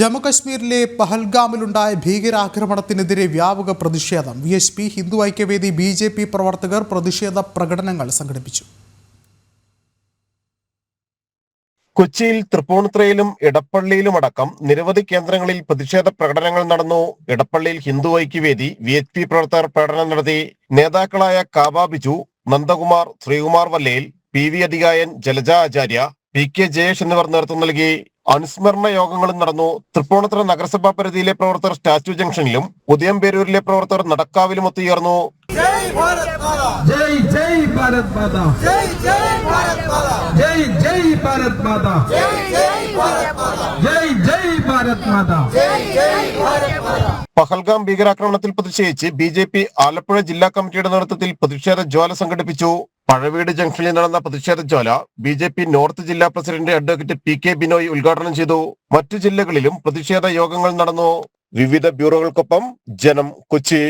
ജമ്മുകശ്മീരിലെ പഹൽഗാമിലുണ്ടായ ഭീകരാക്രമണത്തിനെതിരെ വ്യാപക പ്രതിഷേധം. V H P Hindu Aikyavedi B J P പ്രവർത്തകർ പ്രതിഷേധ പ്രകടനങ്ങൾ സംഘടിപ്പിച്ചു. കൊച്ചിയിൽ തൃപ്പൂണിത്രയിലും ഇടപ്പള്ളിയിലും അടക്കം നിരവധി കേന്ദ്രങ്ങളിൽ പ്രതിഷേധ പ്രകടനങ്ങൾ നടന്നു. ഇടപ്പള്ളിയിൽ Hindu Aikyavedi V H P പ്രവർത്തകർ പ്രകടനം നടത്തി. നേതാക്കളായ Kaba Biju Nandakumar Sreekumar Vallayil P V Adhikayan Jalaja Acharya P K Jayesh എന്നിവർ നേതൃത്വം നൽകി. അനുസ്മരണ യോഗങ്ങളും നടന്നു. തൃപ്പൂണിത്തുറ നഗരസഭാ പരിധിയിലെ പ്രവർത്തകർ സ്റ്റാച്യു ജംഗ്ഷനിലും ഉദയംപേരൂരിലെ പ്രവർത്തകർ നടക്കാവിലും ഒത്തുചേർന്നു. പഹൽഗാം ഭീകരാക്രമണത്തിൽ പ്രതിഷേധിച്ച് ബി ജെ പി ആലപ്പുഴ ജില്ലാ കമ്മിറ്റിയുടെ നേതൃത്വത്തിൽ പ്രതിഷേധ ജ്വാല സംഘടിപ്പിച്ചു. പഴവീട് ജംഗ്ഷനിൽ നടന്ന പ്രതിഷേധ ജ്വാല ബി ജെ പി നോർത്ത് ജില്ലാ president advocate P K Binoy ഉദ്ഘാടനം ചെയ്തു. മറ്റു ജില്ലകളിലും പ്രതിഷേധ യോഗങ്ങൾ നടന്നു. വിവിധ ബ്യൂറോകൾക്കൊപ്പം ജനം കൊച്ചി